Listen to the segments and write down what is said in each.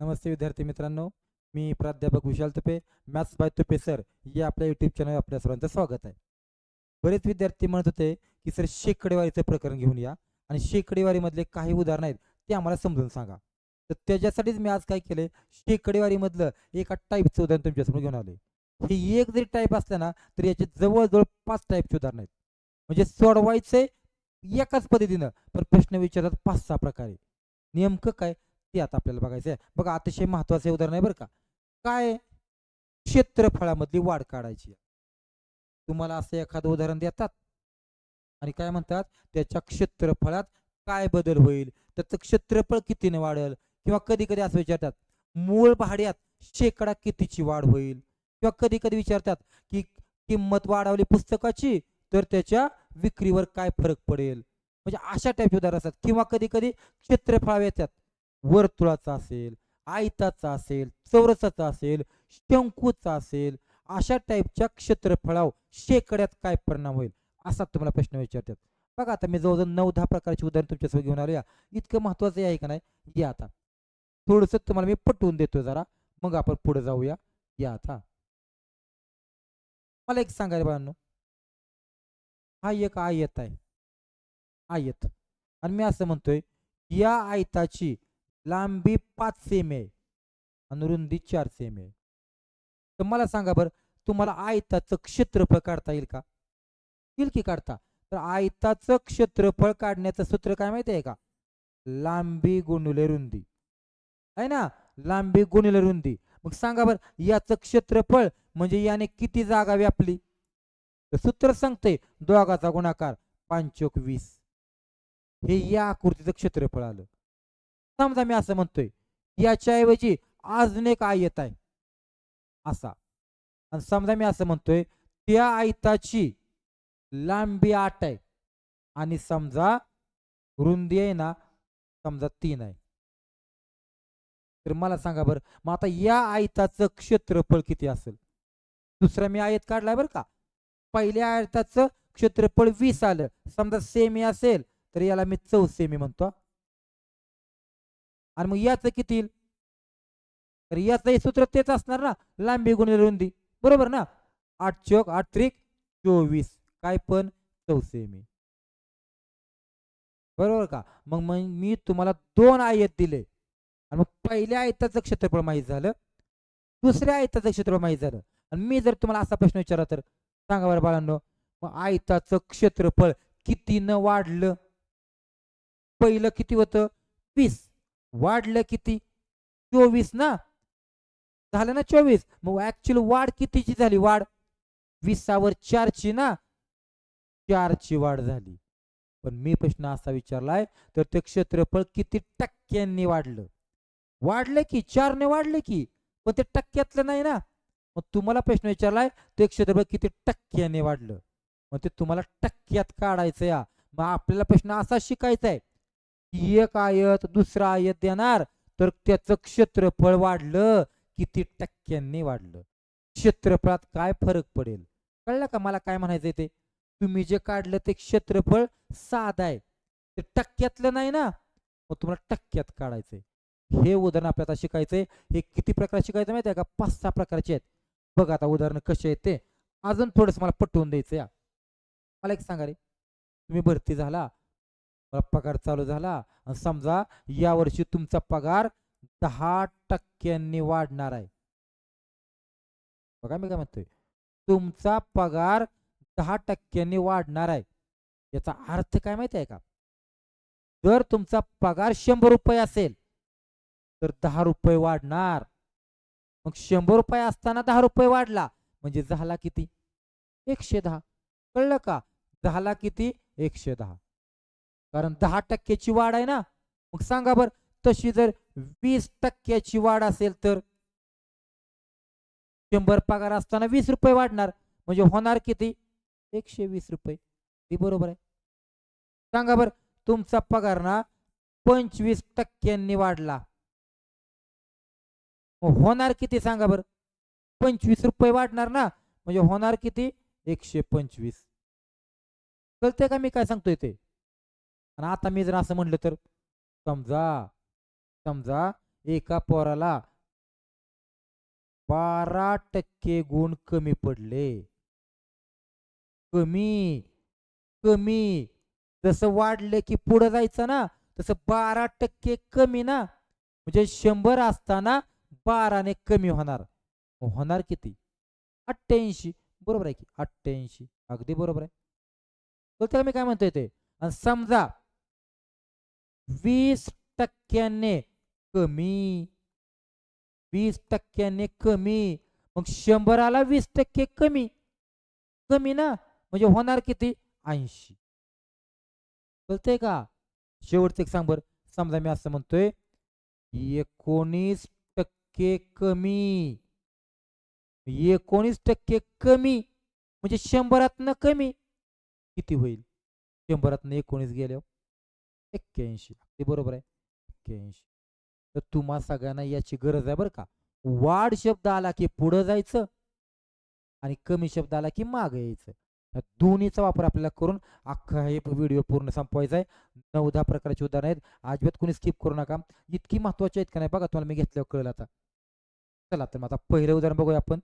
नमस्ते विद्यार्थी मित्रांनो मी प्राध्यापक Vishal Tupe maths by Tupe sir या आपल्या युट्यूब चॅनल आपल्या सर्वांचं स्वागत आहे. बरेच विद्यार्थी म्हणत होते की सर शेकडेवारीचं प्रकरण घेऊन या आणि शेकडेवारीमधले काही उदाहरण आहेत ते आम्हाला समजून सांगा. तर त्याच्यासाठीच मी आज काय केले शेकडेवारीमधलं एका टाईपचं उदाहरण तुमच्यासमोर घेऊन आले हे एक जरी टाईप असलं ना तर याचे जवळजवळ पाच टाईपचे उदाहरण आहेत. म्हणजे सोडवायचे एकाच पद्धतीनं पण प्रश्न विचारतात पाच सहा प्रकारे. नेमकं काय? ते आता आपल्याला बघायचं आहे बघा अतिशय महत्त्वाचे उदाहरण आहे बरं का. काय क्षेत्रफळामधली वाढ काढायची. तुम्हाला असं एखादं उदाहरण देतात आणि काय म्हणतात? त्याच्या क्षेत्रफळात काय बदल होईल? त्याचं क्षेत्रफळ कितीने वाढेल? किंवा कधी कधी असं विचारतात मूळ भाड्यात शेकडा कितीची वाढ होईल? किंवा कधी कधी विचारतात की किंमत वाढवली पुस्तकाची तर त्याच्या विक्रीवर काय फरक पडेल? म्हणजे अशा टाईपचे उदाहरण असतात. किंवा कधी कधी क्षेत्रफळ येतात. वर्तुळाचा असेल आयताचा असेल चौरसाचा असेल शंकूचा असेल अशा टाईपच्या क्षेत्रफळावर शेकड्यात काय परिणाम होईल? असा तुम्हाला प्रश्न विचारतात. बघा आता मी जवळजवळ नऊ दहा प्रकारची उदाहरण तुमच्यासोबत घेऊन आलो या इतकं महत्वाचं आहे का नाही? या आता. थोडंसं तुम्हाला मी पटवून देतो जरा. मग आपण पुढे जाऊया. या आता. मला एक सांगायला बाळांनो हा एक आयत आहे. आयत. आणि मी असं म्हणतोय या आयताची लांबी पाच सेम आहे आणि रुंदी चार सेम आहे. तर मला सांगा बरं तुम्हाला आयताचं क्षेत्रफळ काढता येईल का? येईल की काढता? तर आयताचं क्षेत्रफळ काढण्याचं सूत्र काय माहिती आहे का? लांबी गुणिले रुंदी. आहे ना? लांबी गुणिले रुंदी. मग सांगा बरं याचं क्षेत्रफळ म्हणजे याने किती जागा व्यापली? तर सूत्र सांगते दोघाचा गुणाकार पांचोक वीस हे या आकृतीचं क्षेत्रफळ आलं. समजा मी असं म्हणतोय याच्याऐवजी अजून एक आयत आहे. असा. आणि समजा मी असं म्हणतोय त्या आयताची लांबी आठ आहे. आणि समजा रुंदी आहे ना समजा तीन आहे. तर मला सांगा बरं मग आता या आयताचं क्षेत्रफळ किती असेल? दुसरा मी आयत काढलाय बरं का. पहिल्या आयताचं क्षेत्रफळ वीस आलं. समजा सेमी असेल तर याला मी चौ सेमी म्हणतो. आणि मग याचं किती येईल? तर याचं सूत्र तेच असणार ना लांबी गुणिले रुंदी. बरोबर ना? आठ चौक आठ त्रिक चोवीस. काय पण? चौ सेमी बरोबर का? मग मग मी तुम्हाला दोन आयत दिले. आणि मग पहिल्या आयताचं क्षेत्रफळ माहीत झालं. दुसऱ्या आयताचं क्षेत्रफळ माहीत झालं. आणि मी जर तुम्हाला असा प्रश्न विचारला तर सांगा बरं बाळांनो मग आयताचं क्षेत्रफळ कितीनं वाढलं? पहिलं किती होतं? वीस. वाढलं किती? चोवीस ना? झालं ना चोवीस? मग ऍक्च्युअल वाढ कितीची झाली? वाढ वीसावर चारची ना? चारची वाढ झाली. पण मी प्रश्न असा विचारलाय तर ते क्षेत्रफळ किती टक्क्यांनी वाढलं? वाढलं की चारने वाढले की पण ते टक्क्यातलं नाही ना? मग तुम्हाला प्रश्न विचारलाय ते क्षेत्रफळ किती टक्क्याने वाढलं? मग ते तुम्हाला टक्क्यात काढायचं या मग आपल्याला प्रश्न असा शिकायचा आहे एक आयत दुसरा आयत देणार तर त्याचं क्षेत्रफळ वाढलं किती टक्क्यांनी वाढलं. क्षेत्रफळात काय फरक पडेल? कळलं का मला काय म्हणायचंय ते? तुम्ही जे काढलं ते क्षेत्रफळ साध आहे. ते टक्क्यातलं नाही ना? मग तुम्हाला टक्क्यात काढायचंय. हे उदाहरण आपल्याला शिकायचंय. हे किती प्रकार शिकायचं माहिती आहे का? पाच सहा प्रकारचे आहेत. बघा आता उदाहरण कसे आहेत ते. अजून थोडस मला पटवून द्यायचं या मला एक सांगा रे. तुम्ही भरती झाला. पगार चालू झाला. आणि समजा यावर्षी तुमचा पगार दहा टक्क्यांनी वाढणार आहे. बघा मी काय म्हणतोय. तुमचा पगार दहा टक्क्यांनी वाढणार आहे. याचा अर्थ काय माहिती आहे का? जर तुमचा पगार शंभर रुपये असेल तर दहा रुपये वाढणार. मग शंभर रुपये असताना दहा रुपये वाढला म्हणजे झाला किती? एकशे दहा. कळलं का? झाला किती? एकशे दहा. कारण दहा टक्क्याची वाढ आहे ना. मग सांगा बर तशी जर वीस टक्क्याची वाढ असेल तर? शंभर पगार असताना वीस रुपये वाढणार. म्हणजे होणार किती? एकशे वीस रुपये. ती बरोबर आहे. सांगा बर तुमचा पगार ना पंचवीस टक्क्यांनी वाढला. होणार किती सांगा बर? पंचवीस रुपये वाढणार ना. म्हणजे होणार किती? एकशे पंचवीस. कळते का मी काय सांगतोय ते? आणि आता मी जर असं म्हणलं तर समजा समजा एका पोराला बारा टक्के गुण कमी पडले. कमी कमी. जसं वाढले की पुढं जायचं ना तसं बारा टक्के कमी ना. म्हणजे शंभर असताना बाराने कमी होणार. होणार किती? अठ्ठ्याऐंशी. बरोबर आहे की? अठ्ठ्याऐंशी. अगदी बरोबर आहे. कळतं मी काय म्हणतोय ते. आणि समजा वीस टक्क्याने कमी. वीस टक्क्याने कमी. मग शंभराला वीस टक्के कमी. कमी ना? म्हणजे होणार किती? ऐंशी. कळतंय का? शेवटचं एक सांग बर. समजा मी असं म्हणतोय एकोणीस टक्के कमी. एकोणीस टक्के कमी. म्हणजे शंभरातनं कमी. किती होईल? शंभरातनं एकोणीस गेल्यावर? एक्क्याऐंशी. अगदी बरोबर आहे. एक्क्याऐंशी. तर तुम्हा सगळ्यांना याची गरज आहे बरं का. वाढ शब्द आला की पुढं जायचं आणि कमी शब्द आला की माग यायचं. दोन्हीचा वापर आपल्याला करून अख्खा हे व्हिडिओ पूर्ण संपवायचा आहे. नऊ दहा प्रकारचे उदाहरण आहेत. अजिबात कोणी स्किप करू नका. इतकी महत्वाची आहेत का नाही बघा तुम्हाला मी घेतल्यावर कळलं आता. चला तर मग आता पहिलं उदाहरण बघूया आपण.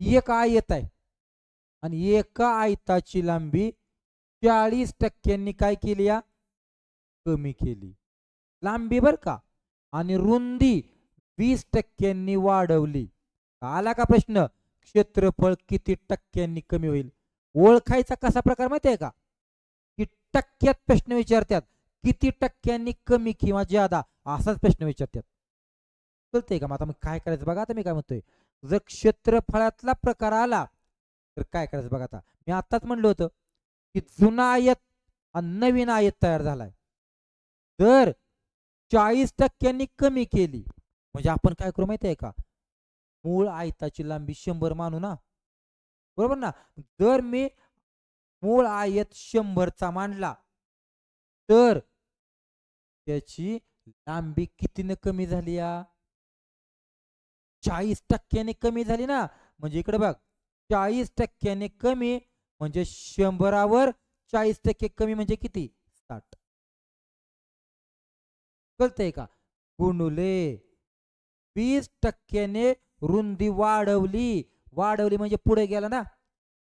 एक आयत आहे आणि एका आयताची लांबी चाळीस टक्क्यांनी काय केली या? कमी केली. लांबी बर का. आणि रुंदी वीस टक्क्यांनी वाढवली. आला का प्रश्न? क्षेत्रफळ किती टक्क्यांनी कमी होईल? ओळखायचा कसा प्रकार माहिती आहे का? की टक्क्यात प्रश्न विचारतात किती टक्क्यांनी कमी किंवा ज्यादा? असाच प्रश्न विचारतात. कळतंय का? मग आता मग काय करायचं बघा आता मी काय म्हणतोय. जर क्षेत्रफळातला प्रकार आला तर काय करायचं बघा आता? मी आताच म्हणलं होतं. की जुना आयत आणि नवीन आयत तयार झालाय. तर चाळीस टक्क्यांनी कमी केली म्हणजे आपण काय करू माहिती आहे का? मूळ आयताची लांबी शंभर मानू ना? बरोबर ना? जर मी मूळ आयत शंभरचा मांडला तर त्याची लांबी कितीने कमी झाली या? चाळीस टक्क्याने कमी झाली ना? म्हणजे इकडे बघ चाळीस टक्क्याने कमी म्हणजे शंभरावर चाळीस टक्के कमी म्हणजे किती? साठ. कळतंय का? गुणुले वीस टक्क्याने रुंदी वाढवली. वाढवली म्हणजे पुढे गेला ना?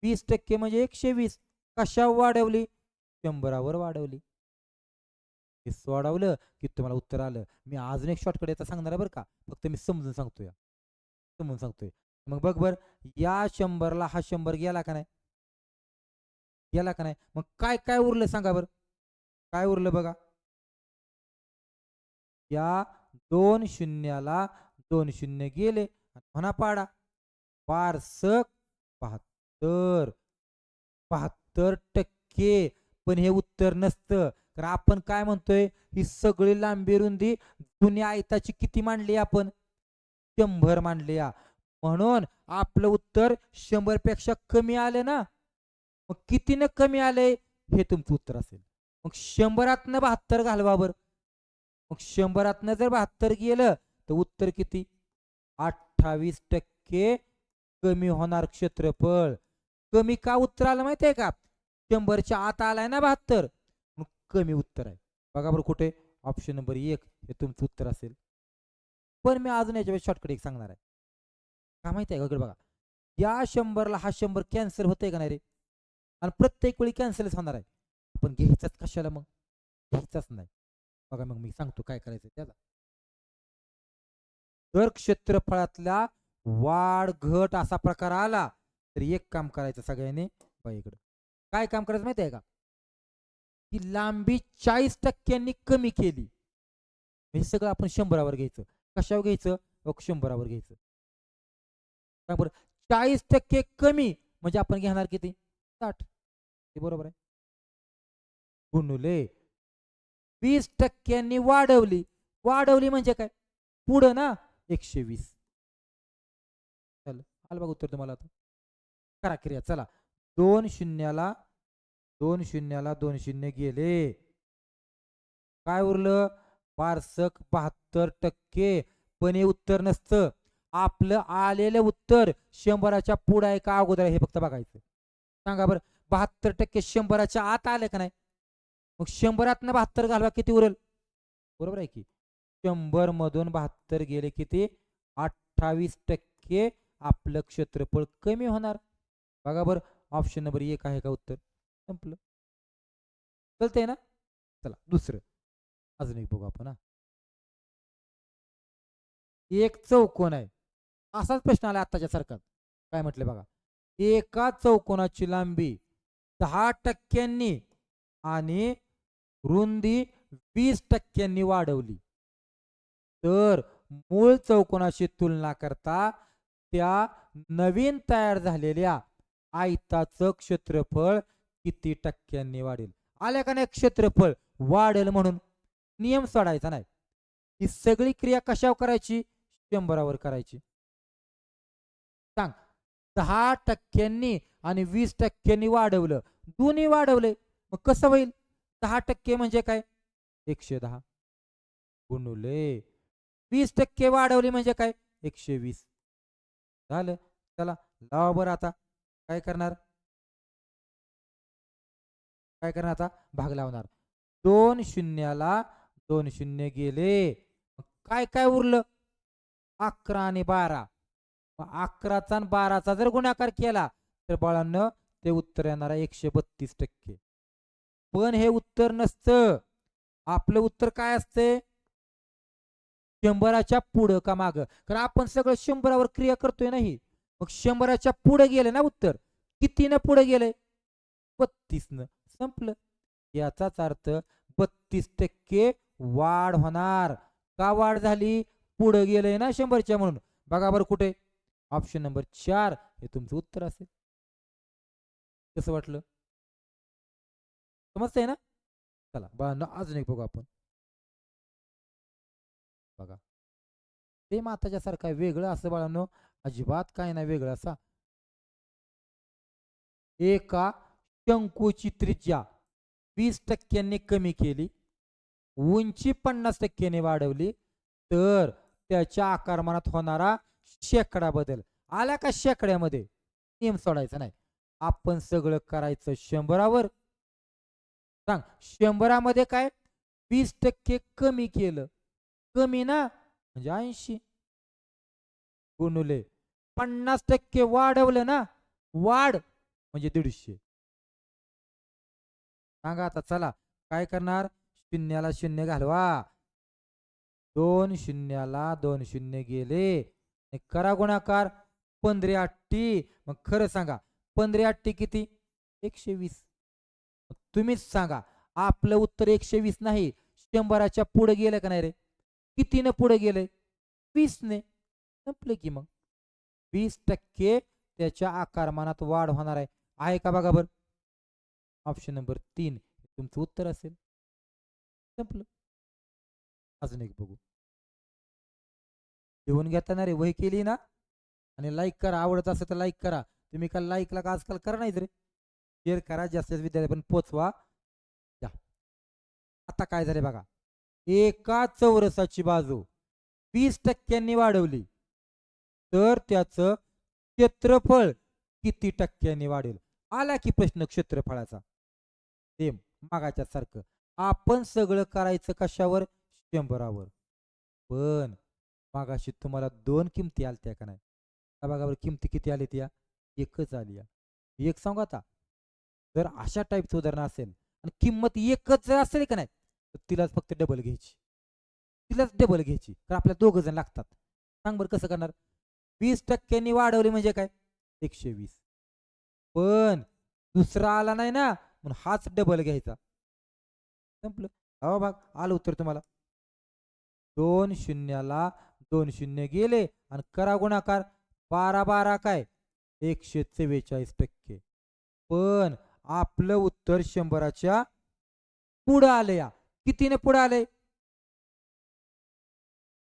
वीस टक्के म्हणजे एकशे वीस. कशा वाढवली? शंभरावर वाढवली. हे सोडवलं की तुम्हाला उत्तर आलं. मी अजून एक शॉर्टकट याचा सांगणार बरं का? फक्त मी समजून सांगतोय. समजून सांगतोय. मग बघ बर या शंभरला हा शंभर गेला का नाही? याला का नाही? मग काय काय उरलं सांगा बरं. काय उरलं बघा. या दोन शून्याला दोन शून्य गेले. म्हणा पाडा. पारसक बहात्तर. बहात्तर टक्के. पण हे उत्तर नसतं. तर आपण काय म्हणतोय? ही सगळी लांबी रुंदी जुन्या आयताची किती मांडली आपण? शंभर मांडली या. म्हणून आपलं उत्तर शंभरपेक्षा कमी आलं ना. मग कितीनं कमी आलंय हे तुमचं उत्तर असेल. मग शंभरातनं बहात्तर घालवा बर. मग शंभरातनं जर बहात्तर गेलं तर उत्तर किती? अठ्ठावीस टक्के कमी होणार क्षेत्रफळ. कमी का उत्तर आलं माहितीये का? शंभरच्या आत आलाय ना बहात्तर. मग कमी उत्तर आहे. बघा बरं कुठे? ऑप्शन नंबर एक हे तुमचं उत्तर असेल. पण मी अजून याच्यावर शॉर्टकट एक सांगणार आहे. का माहिती आहे का? बघा. या शंभरला हा शंभर कॅन्सल होतंय का नाही रे? आणि प्रत्येक वेळी कॅन्सलच होणार आहे. आपण घ्यायचाच कशाला मग? घ्यायचाच नाही. बघा मग मी सांगतो काय करायचं त्याला. जर क्षेत्रफळातला वाढ घट असा प्रकार आला तर एक काम करायचं सगळ्यांनी. इकडं. काय काम करायचं माहिती आहे का? की लांबी चाळीस टक्क्यांनी कमी केली. हे सगळं आपण शंभरावर घ्यायचं. कशावर घ्यायचं? मग शंभरावर घ्यायचं. काय बरं? चाळीस टक्के कमी म्हणजे आपण घेणार किती? साठ. ते बरोबर आहे. गुणुले. वीस टक्क्यांनी वाढवली. वाढवली म्हणजे काय? पुढं ना? एकशे वीस. चल आलं बघा उत्तर तुम्हाला आता. करा क्रिया चला. दोन शून्याला दोन शून्याला दोन शून्य गेले. काय उरलं? पारसक बहात्तर टक्के. पण हे उत्तर नसतं. आपलं आलेलं उत्तर शंभराच्या पुढं आहे का अगोदर? आहे हे फक्त बघायचं. सांगा बरं. बहात्तर टक्के शंभराच्या आत आले का नाही? मग शंभरातनं बहात्तर घालवा किती उरेल? बरोबर आहे की? शंभर मधून बहात्तर गेले किती अठ्ठावीस टक्के आपलं क्षेत्रफळ कमी होणार. बघा बरं ऑप्शन नंबर एक आहे का उत्तर? संपलं. चालतंय ना? चला दुसरं. अजून एक बघू आपण एक चौकोन आहे. असाच प्रश्न आला आत्ताच्या सारखा. काय म्हटलं बघा? एका चौकोनाची लांबी दहा टक्क्यांनी आणि रुंदी वीस टक्क्यांनी वाढवली. तर मूळ चौकोनाशी तुलना करता त्या नवीन तयार झालेल्या आयताचं क्षेत्रफळ किती टक्क्यांनी वाढेल? आल्या का नाही क्षेत्रफळ? वाढेल म्हणून. नियम सोडायचा नाही. ही सगळी क्रिया कशावर करायची? शंभरावर करायची. सांग. दहा टक्क्यांनी आणि वीस टक्क्यांनी वाढवलं. दोन्ही वाढवले. मग कसं होईल? दहा टक्के म्हणजे काय? एकशे दहा. गुणुले. वीस टक्के वाढवले म्हणजे काय? एकशे वीस. झालं. चला लावा बरं आता. काय करणार? काय करणार आता? भाग लावणार. दोन शून्याला दोन शून्य गेले. मग काय काय उरलं? अकरा आणि बारा. मग अकराचा आणि बाराचा जर गुणाकार केला तर बाळांना ते उत्तर येणार आहे एकशे बत्तीस टक्के. पण हे उत्तर नसतं. आपलं उत्तर काय असते शंभराच्या पुढं का माग? कारण आपण सगळं शंभरावर क्रिया करतोय नाही मग शंभराच्या पुढे गेले ना उत्तर? कितीनं पुढे गेले बत्तीसनं. संपलं. याचाच अर्थ बत्तीस टक्के वाढ होणार. का वाढ झाली? पुढे गेलंय ना शंभरच्या म्हणून. बघा बरं कुठे? ऑप्शन नंबर चार. हे तुमचं उत्तर असेल. कसं वाटलं? समजतंय ना? चला बघा अजून एक बघू आपण. बघा. ते माताच्या सारखं वेगळं असं बाळांनो अजिबात काय नाही वेगळं असा. एका शंकूची त्रिज्या वीस टक्क्यांनी कमी केली उंची पन्नास टक्क्याने वाढवली तर त्याच्या आकारमानात होणारा शेकडा बदल. आला का शेकड्यामध्ये? नियम सोडायचा नाही. आपण सगळं करायचं शंभरावर? सांग शंभरामध्ये काय? वीस टक्के कमी केलं. कमी ना? म्हणजे ऐंशी. गुणुले. पन्नास टक्के वाढवलं ना? वाढ म्हणजे दीडशे. सांगा आता चला. काय करणार? शून्याला शून्य घालवा. दोन शून्याला दोन शून्य गेले. आणि करा गुणाकार. पंधरे अट्टी मग खरं सांगा. पंधरे अठ्ठे किती एकशे वीस. तुम्हीच सांगा आपलं उत्तर एकशे वीस नाही शंभराच्या पुढे गेलं का नाही रे? कितीनं पुढे गेलंय? वीसने. संपलं की मग. वीस टक्के त्याच्या आकारमानात वाढ होणार आहे. आहे का बघा बरं? ऑप्शन नंबर तीन. तुमचं उत्तर असेल. संपलं. अजून एक बघू. लिहून घेताना रे वही केली ना? आणि लाईक करा. आवडत असेल तर लाईक करा. तुम्ही काल लाईकला का आजकाल करा नाहीत रे? शेअर करा जास्तीत विद्यार्थी विद्यार्थ्यापर्यंत पोचवा. द्या आता काय झाले बघा. एका चौरसाची बाजू वीस टक्क्यांनी वाढवली. तर त्याचं क्षेत्रफळ किती टक्क्यांनी वाढेल? आला की प्रश्न क्षेत्रफळाचा. सेम मागाच्या सारखं. आपण सगळं करायचं कशावर? शंभरावर. पण मागाशी तुम्हाला दोन किमती आलत्या का नाही? त्या बघा बरं किमती किती आली त्या? एकच आली एक सांगू आता जर अशा टाईपचं उदाहरण असेल आणि किंमत एकच जर असेल का नाही तर तिलाच फक्त डबल घ्यायची. तिलाच डबल घ्यायची कारण आपल्याला दोघं जण लागतात. सांग बरं कसं करणार? वीस टक्क्यांनी वाढवली म्हणजे काय? एकशे वीस. पण दुसरा आला नाही ना म्हणून हाच डबल घ्यायचा. संपलं. हो भाग आलं उत्तर तुम्हाला. दोन शून्याला दोन शून्य गेले आणि करा गुणाकार. बारा बारा काय? एकशे चव्वेचाळीस टक्के. पण आपलं उत्तर शंभराच्या पुढं आलं या. कितीने पुढं आले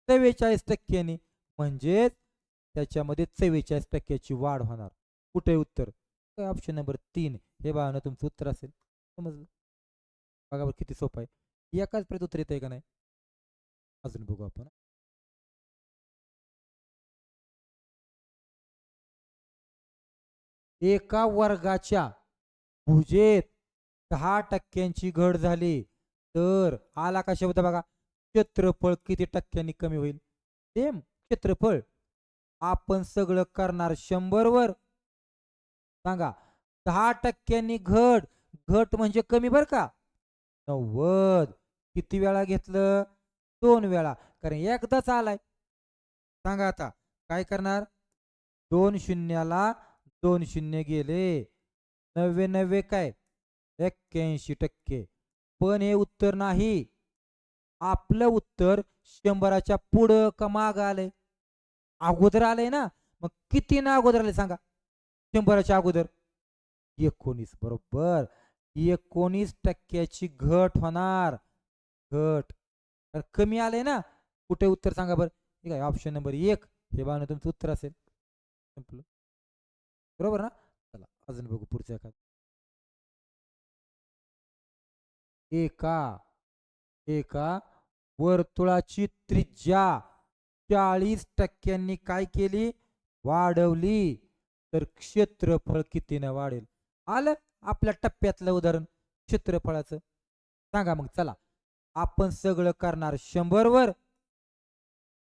चव्वेचाळीस टक्क्यांनी. म्हणजेच त्याच्यामध्ये चव्वेचाळीस टक्क्याची वाढ होणार. कुठे उत्तर? ऑप्शन नंबर तीन. हे बघा तुमचं उत्तर असेल. समजलं? बघा बरं किती सोपं आहे. एकाच प्रत उत्तर येत आहे का नाही? अजून बघू आपण. एका वर्गाच्या भुजेत दहा टक्क्यांची घट झाली. तर आला का शब्द बघा? क्षेत्रफळ किती टक्क्यांनी कमी होईल? सेम क्षेत्रफळ. आपण सगळं करणार शंभर वर सांगा. दहा टक्क्यांनी घट. घट म्हणजे कमी बर का? नव्वद. किती वेळा घेतलं? दोन वेळा. कारण एकदाच आलाय. सांगा आता. काय करणार? दोन शून्याला दोन शून्य गेले. नव्वे नव्वे काय? एक्क्याऐंशी टक्के. पण हे उत्तर नाही. आपलं उत्तर शंभराच्या पुढं का माग आलंय? अगोदर आलंय ना? मग किती ना अगोदर आले सांगा. शंभराच्या अगोदर. एकोणीस बरोबर. एकोणीस टक्क्याची घट होणार. घट. तर कमी आलंय ना? कुठे उत्तर सांगा बरं? ठीक आहे ऑप्शन नंबर एक. हे बाण तुमचं उत्तर असेल. संपलं. बरोबर ना? चला अजून बघू पुढचं एखाद. एका एका वर्तुळाची त्रिज्या चाळीस टक्क्यांनी काय केली? वाढवली. तर क्षेत्रफळ कितीनं वाढेल? आलं आपल्या टप्प्यातलं उदाहरण क्षेत्रफळाचं. सांगा मग चला. आपण सगळं करणार शंभर वर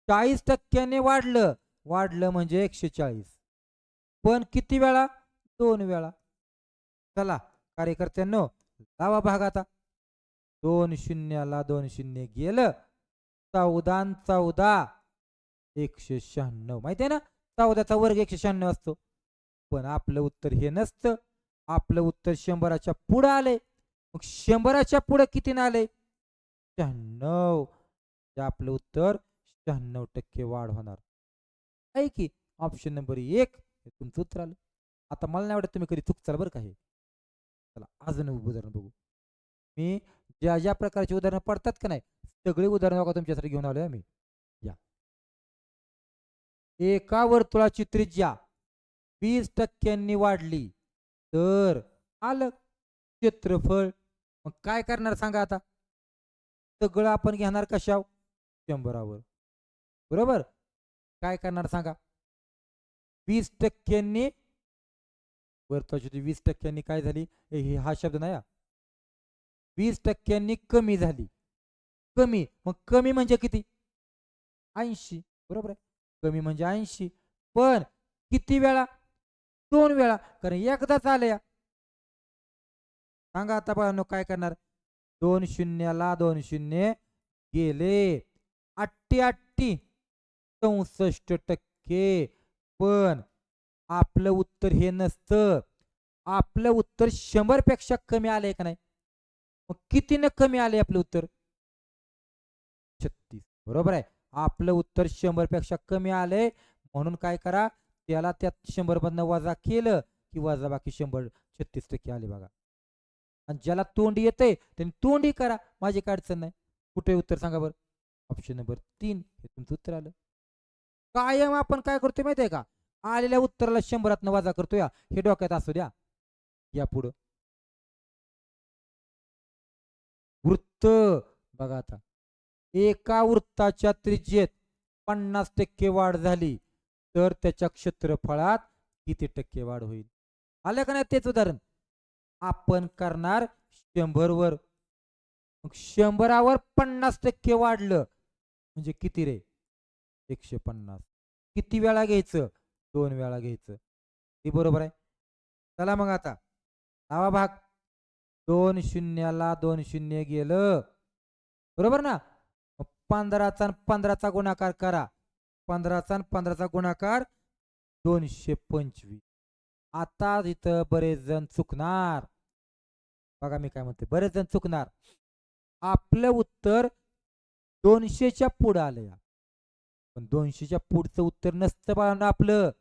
चाळीस टक्क्याने वाढलं. वाढलं म्हणजे एकशे चाळीस पण किती वेळा? दोन वेळा. चला कार्यकर्त्यांनो लावा भाग आता. दोन शून्याला दोन शून्य गेलं. चौदा चौदा एकशे शहाण्णव. माहिती आहे ना? चौदाचा वर्ग एकशे शहाण्णव असतो. पण आपलं उत्तर हे नसतं. आपलं उत्तर शंभराच्या पुढं आले मग शंभराच्या पुढं किती आले शहाण्णव. आपलं उत्तर शहाण्णव टक्के वाढ होणार. आहे की ऑप्शन नंबर एक हे तुमचं उत्तर आलं. आता मला नाही वाटत तुम्ही कधी चुकचाल बरं का हे. चला अजून उदाहरण बघू. मी ज्या ज्या प्रकारची उदाहरणं पडतात का नाही सगळी उदाहरणं बघा तुमच्यासाठी घेऊन आलोय आम्ही. या. एका वर्तुळाची त्रिज्या वीस टक्क्यांनी वाढली. तर आलं क्षेत्रफळ. मग काय करणार सांगा आता? सगळं आपण घेणार कशाव शंभरावर. बरोबर? काय करणार सांगा? वीस टक्क्यांनी वर्तुळाची वीस टक्क्यांनी काय झाली? हे हा शब्द नाही वीस टक्क्यांनी कमी झाली. कमी मग कमी म्हणजे किती? ऐंशी. बरोबर आहे? कमी म्हणजे ऐंशी. पण किती वेळा? दोन वेळा. कारण एकदाच आलं या सांगा आता बाळांनो काय करणार? दोन शून्याला दोन शून्य गेले. अट्टी अट्टी चौसष्ट टक्के. पण आपलं उत्तर हे नसतं. आपलं उत्तर शंभरपेक्षा कमी आलंय का नाही? मग कितीनं कमी आले आपलं उत्तर? छत्तीस. बरोबर आहे. आपलं उत्तर शंभरपेक्षा कमी आलंय. म्हणून काय करा त्याला त्यात शंभर मधनं वजा केलं की वजा बाकी शंभर छत्तीस टक्के आले बघा. आणि ज्याला तोंडी येते त्यांनी तोंडी करा. माझी काय अडचण नाही. कुठे उत्तर सांगा बरं? ऑप्शन नंबर तीन. हे तुमचं उत्तर आलं. कायम आपण काय करतोय माहितीये का? आलेल्या उत्तराला शंभरात वजा करतो या. हे डोक्यात असू द्या. या पुढं. वृत्त. बघा आता. एका वृत्ताच्या त्रिज्येत पन्नास टक्के वाढ झाली तर त्याच्या क्षेत्रफळात किती टक्के वाढ होईल? आलं का नाही तेच उदाहरण? आपण करणार शंभरवर. मग शंभरावर पन्नास टक्के वाढलं. म्हणजे किती रे? एकशे पन्नास. किती वेळा घ्यायचं? दोन वेळा घ्यायचं. ती बरोबर आहे. चला मग आता. नावा भाग दोन शून्याला दोन शून्य गेलं. बरोबर ना? पंधराचा पंधराचा गुणाकार करा. पंधराचा पंधराचा गुणाकार दोनशे पंचवीस. आता इथं बरेच जण चुकणार. बघा मी काय म्हणते बरेच जण चुकणार. आपलं उत्तर दोनशेच्या पुढं आलं या. पण दोनशेच्या पुढचं उत्तर नसतं बघा आपलं.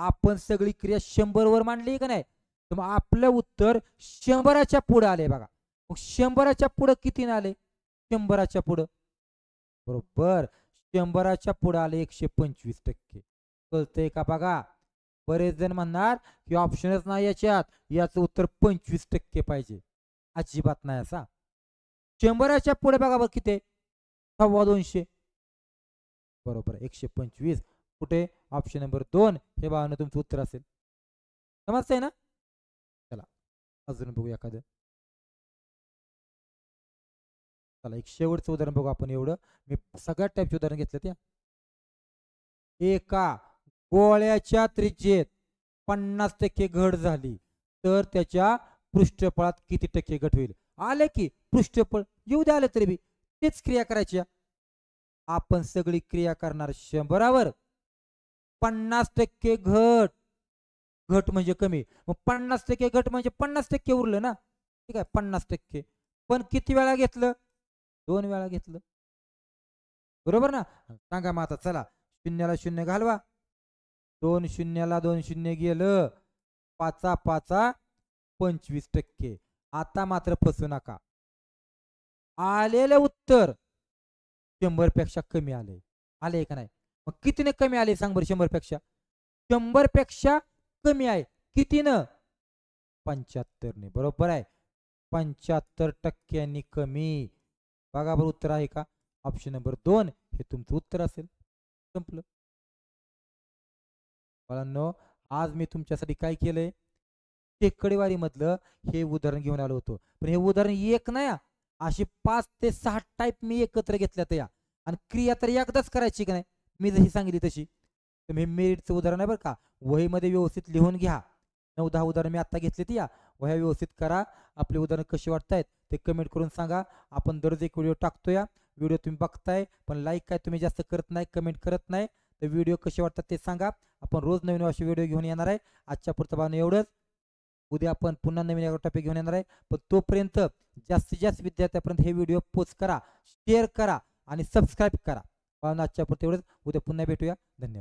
आपण सगळी क्रिया शंभर वर मांडली का नाही? तर मग आपलं उत्तर शंभराच्या पुढं आले बघा. मग शंभराच्या पुढं किती आले शंभराच्या पुढं. बरोबर. शंभराच्या पुढं आले एकशे पंचवीस टक्के. कळतंय का बघा? बरेच जण म्हणणार की ऑप्शनच नाही याच्यात. याचं उत्तर पंचवीस टक्के पाहिजे. अजिबात नाही असा. शंभराच्या पुढे बघा बरं किती सव्वा दोनशे. बरोबर. एकशे पंचवीस. कुठे? ऑप्शन नंबर दोन. हे भावानं तुमचं उत्तर असेल. समजतंय ना? चला अजून बघू एखादं. चला एक शेवटचं उदाहरण बघू आपण एवढं. मी सगळ्या टाईपचे उदाहरण घेतलं त्या एका गोळ्याच्या त्रिज्येत पन्नास टक्के घट झाली तर त्याच्या पृष्ठफळात किती टक्के घट होईल? आले की पृष्ठफळ. येऊ द्या आले तरी बी. तेच क्रिया करायची आपण सगळी क्रिया करणार शंभरावर. पन्नास टक्के घट. घट म्हणजे कमी. मग पन्नास टक्के घट म्हणजे पन्नास टक्के उरलं ना? ठीक आहे पन्नास टक्के. पण किती वेळा घेतलं? दोन वेळा घेतलं. बरोबर ना? सांगा मग आता चला. शून्याला शून्य घालवा. दोन शून्याला दोन शून्य गेलं. पाचा पाचा पंचवीस टक्के. आता मात्र फसू नका. आलेलं उत्तर शंभरपेक्षा कमी आले आले का नाही? मग कितीनं कमी आले सांग बरं शंभर शंभरपेक्षा शंभरपेक्षा कमी आहे. कितीनं? पंच्याहत्तरने. बरोबर आहे. पंच्याहत्तर टक्क्यांनी कमी. बघा बरं उत्तर आहे का? ऑप्शन नंबर दोन. हे तुमचं उत्तर असेल. संपलं. बाळांनो आज मी तुमच्यासाठी काय केलंय? टेकडेवारी मधलं हे उदाहरण घेऊन आलो होतो. पण हे उदाहरण एक नाही अशी पाच ते सहा टाईप मी एकत्र घेतल्यात या. आणि क्रिया तर एकदाच करायची का नाही? मी जशी सांगितली तशी. तर हे मेरिटचं उदाहरण आहे बरं का. वहीमध्ये व्यवस्थित लिहून घ्या. नऊ दहा उदाहरणं मी आत्ता घेतली ती या. वह्या व्यवस्थित करा. आपले उदाहरण कशी वाटतायत ते कमेंट करून सांगा. आपण दररोज एक व्हिडिओ टाकतो या. व्हिडिओ तुम्ही बघताय पण लाईक काय तुम्ही जास्त करत नाही कमेंट करत नाही. तर व्हिडिओ कसे वाटतात ते सांगा. आपण रोज नवीन असे व्हिडिओ घेऊन येणार आहे. आजच्या पुरतं एवढंच. उद्या आपण पुन्हा नवीन टॉपिक घेऊन येणार आहे. पण तोपर्यंत जास्तीत जास्त विद्यार्थ्यापर्यंत हे व्हिडिओ पोस्ट करा शेअर करा आणि सबस्क्राईब करा. आजच्या पुरते एवढंच. उद्या पुन्हा भेटूया. धन्यवाद.